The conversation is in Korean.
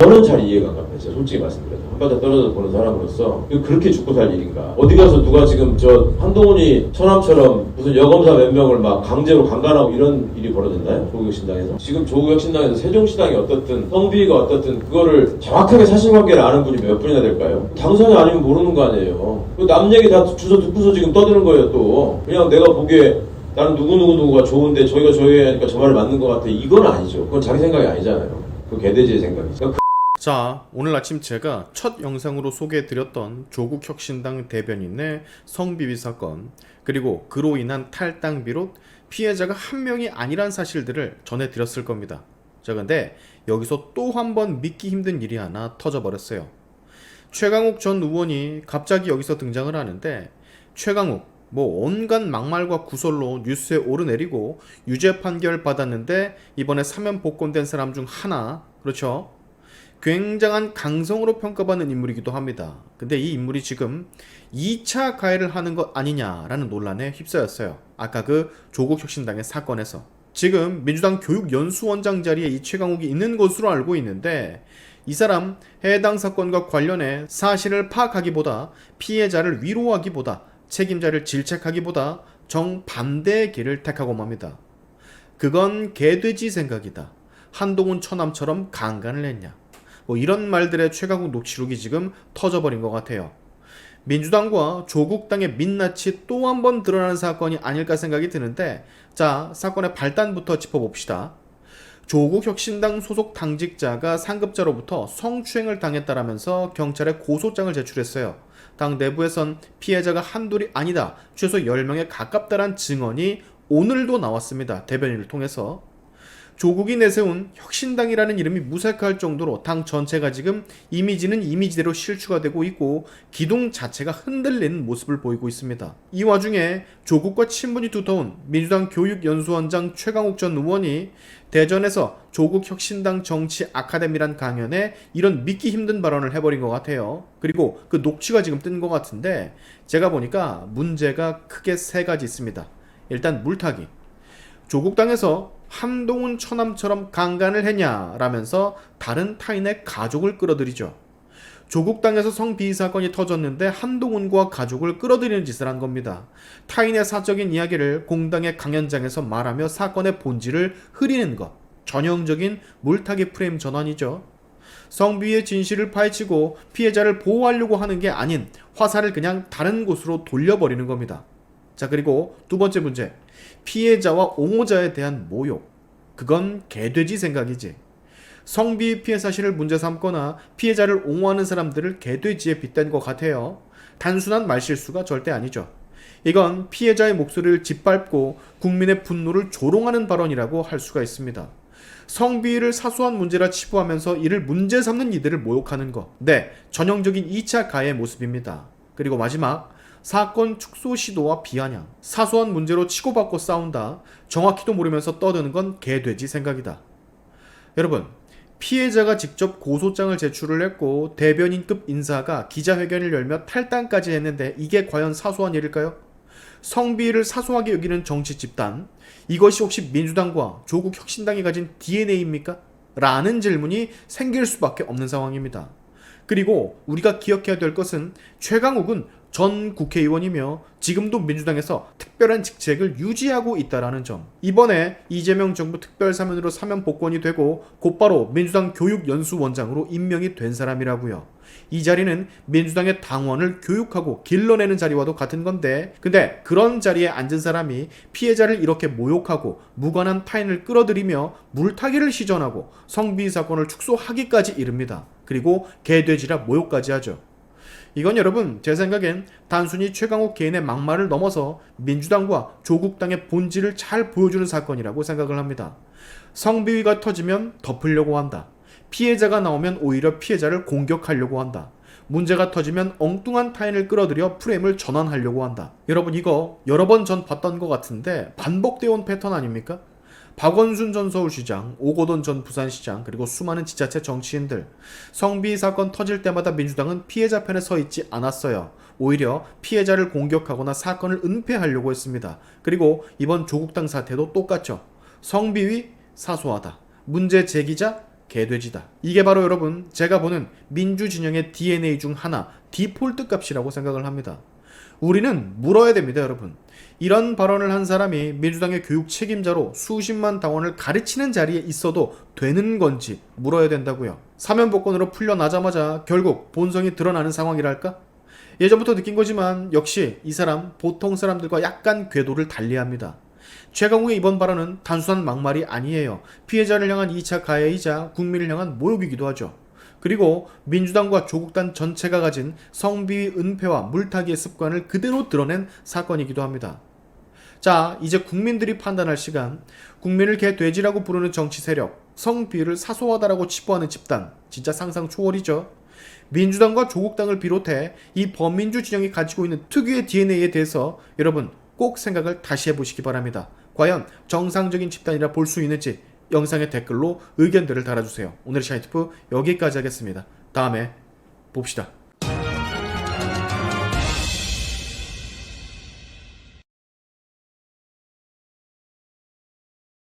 저는 잘 이해가 안 갑니다. 진짜 솔직히 말씀드려서 한 바닥 떨어져 보는 사람으로서 그렇게 죽고 살 일인가? 어디 가서 누가 지금 저 한동훈이 처남처럼 무슨 여검사 몇 명을 막 강제로 강간하고 이런 일이 벌어졌나요? 조국혁신당에서 지금 조국혁신당에서 세종시당이 어떻든 성비가 어떻든 그거를 정확하게 사실관계를 아는 분이 몇 분이나 될까요? 당선이 아니면 모르는 거 아니에요. 그남 얘기 다 주워 듣고서 지금 떠드는 거예요 또. 그냥 내가 보기에 나는 누구누구누구가 좋은데 저희가 저희 하니까 저 말을 맞는 것 같아. 이건 아니죠. 그건 자기 생각이 아니잖아요. 그 개돼지의 생각이죠. 자, 오늘 아침 제가 첫 영상으로 소개해드렸던 조국 혁신당 대변인의 성비위 사건, 그리고 그로 인한 탈당 비롯 피해자가 한 명이 아니란 사실들을 전해드렸을 겁니다. 자, 근데 여기서 또 한 번 믿기 힘든 일이 하나 터져버렸어요. 최강욱 전 의원이 갑자기 여기서 등장을 하는데, 최강욱, 뭐 온갖 막말과 구설로 뉴스에 오르내리고 유죄 판결 받았는데 이번에 사면 복권된 사람 중 하나 그렇죠 굉장한 강성으로 평가받는 인물이기도 합니다. 근데 이 인물이 지금 2차 가해를 하는 것 아니냐라는 논란에 휩싸였어요. 아까 그 조국 혁신당의 사건에서. 지금 민주당 교육연수원장 자리에 이 최강욱이 있는 것으로 알고 있는데 이 사람 해당 사건과 관련해 사실을 파악하기보다 피해자를 위로하기보다 책임자를 질책하기보다 정반대의 길을 택하고 맙니다. 그건 개돼지 생각이다. 한동훈 처남처럼 강간을 했냐. 뭐 이런 말들의 최강욱 녹취록이 지금 터져버린 것 같아요. 민주당과 조국당의 민낯이 또 한 번 드러나는 사건이 아닐까 생각이 드는데 자 사건의 발단부터 짚어봅시다. 조국 혁신당 소속 당직자가 상급자로부터 성추행을 당했다라면서 경찰에 고소장을 제출했어요. 당 내부에선 피해자가 한둘이 아니다. 최소 10명에 가깝다란 증언이 오늘도 나왔습니다. 대변인을 통해서. 조국이 내세운 혁신당이라는 이름이 무색할 정도로 당 전체가 지금 이미지는 이미지대로 실추가 되고 있고 기둥 자체가 흔들리는 모습을 보이고 있습니다. 이 와중에 조국과 친분이 두터운 민주당 교육연수원장 최강욱 전 의원이 대전에서 조국 혁신당 정치 아카데미란 강연에 이런 믿기 힘든 발언을 해버린 것 같아요. 그리고 그 녹취가 지금 뜬 것 같은데 제가 보니까 문제가 크게 세 가지 있습니다. 일단 물타기. 조국당에서 한동훈 처남처럼 강간을 했냐라면서 다른 타인의 가족을 끌어들이죠. 조국당에서 성비위 사건이 터졌는데 한동훈과 가족을 끌어들이는 짓을 한 겁니다. 타인의 사적인 이야기를 공당의 강연장에서 말하며 사건의 본질을 흐리는 것. 전형적인 물타기 프레임 전환이죠. 성비위의 진실을 파헤치고 피해자를 보호하려고 하는 게 아닌 화살을 그냥 다른 곳으로 돌려버리는 겁니다. 자, 그리고 두 번째 문제. 피해자와 옹호자에 대한 모욕. 그건 개돼지 생각이지. 성비 피해 사실을 문제 삼거나 피해자를 옹호하는 사람들을 개돼지에 빗댄 것 같아요. 단순한 말실수가 절대 아니죠. 이건 피해자의 목소리를 짓밟고 국민의 분노를 조롱하는 발언이라고 할 수가 있습니다. 성비위를 사소한 문제라 치부하면서 이를 문제 삼는 이들을 모욕하는 것. 네, 전형적인 2차 가해 모습입니다. 그리고 마지막, 사건 축소 시도와 비아냥. 사소한 문제로 치고받고 싸운다. 정확히도 모르면서 떠드는 건 개돼지 생각이다. 여러분, 피해자가 직접 고소장을 제출을 했고 대변인급 인사가 기자회견을 열며 탈당까지 했는데 이게 과연 사소한 일일까요? 성비를 사소하게 여기는 정치 집단 이것이 혹시 민주당과 조국 혁신당이 가진 DNA입니까? 라는 질문이 생길 수밖에 없는 상황입니다. 그리고 우리가 기억해야 될 것은 최강욱은 전 국회의원이며 지금도 민주당에서 특별한 직책을 유지하고 있다라는 점. 이번에 이재명 정부 특별사면으로 사면 복권이 되고 곧바로 민주당 교육연수원장으로 임명이 된 사람이라고요. 이 자리는 민주당의 당원을 교육하고 길러내는 자리와도 같은 건데 근데 그런 자리에 앉은 사람이 피해자를 이렇게 모욕하고 무관한 타인을 끌어들이며 물타기를 시전하고 성비 사건을 축소하기까지 이릅니다. 그리고 개돼지라 모욕까지 하죠. 이건 여러분 제 생각엔 단순히 최강욱 개인의 막말을 넘어서 민주당과 조국당의 본질을 잘 보여주는 사건이라고 생각을 합니다. 성비위가 터지면 덮으려고 한다. 피해자가 나오면 오히려 피해자를 공격하려고 한다. 문제가 터지면 엉뚱한 타인을 끌어들여 프레임을 전환하려고 한다. 여러분 이거 여러 번 전 봤던 것 같은데 반복되어 온 패턴 아닙니까? 박원순 전 서울시장, 오고돈 전 부산시장, 그리고 수많은 지자체 정치인들. 성비 사건 터질 때마다 민주당은 피해자 편에 서 있지 않았어요. 오히려 피해자를 공격하거나 사건을 은폐하려고 했습니다. 그리고 이번 조국당 사태도 똑같죠. 성비위 사소하다. 문제 제기자 개돼지다. 이게 바로 여러분 제가 보는 민주 진영의 DNA 중 하나 디폴트 값이라고 생각을 합니다. 우리는 물어야 됩니다, 여러분. 이런 발언을 한 사람이 민주당의 교육 책임자로 수십만 당원을 가르치는 자리에 있어도 되는 건지 물어야 된다고요. 사면복권으로 풀려나자마자 결국 본성이 드러나는 상황이랄까? 예전부터 느낀 거지만 역시 이 사람 보통 사람들과 약간 궤도를 달리합니다. 최강욱의 이번 발언은 단순한 막말이 아니에요. 피해자를 향한 2차 가해이자 국민을 향한 모욕이기도 하죠. 그리고 민주당과 조국단 전체가 가진 성비위 은폐와 물타기의 습관을 그대로 드러낸 사건이기도 합니다. 자, 이제 국민들이 판단할 시간. 국민을 개 돼지라고 부르는 정치 세력, 성비위를 사소하다라고 치부하는 집단, 진짜 상상 초월이죠. 민주당과 조국당을 비롯해 이 범민주 진영이 가지고 있는 특유의 DNA에 대해서 여러분 꼭 생각을 다시 해보시기 바랍니다. 과연 정상적인 집단이라 볼 수 있는지 영상의 댓글로 의견들을 달아주세요. 오늘 샤이트프 여기까지 하겠습니다. 다음에 봅시다.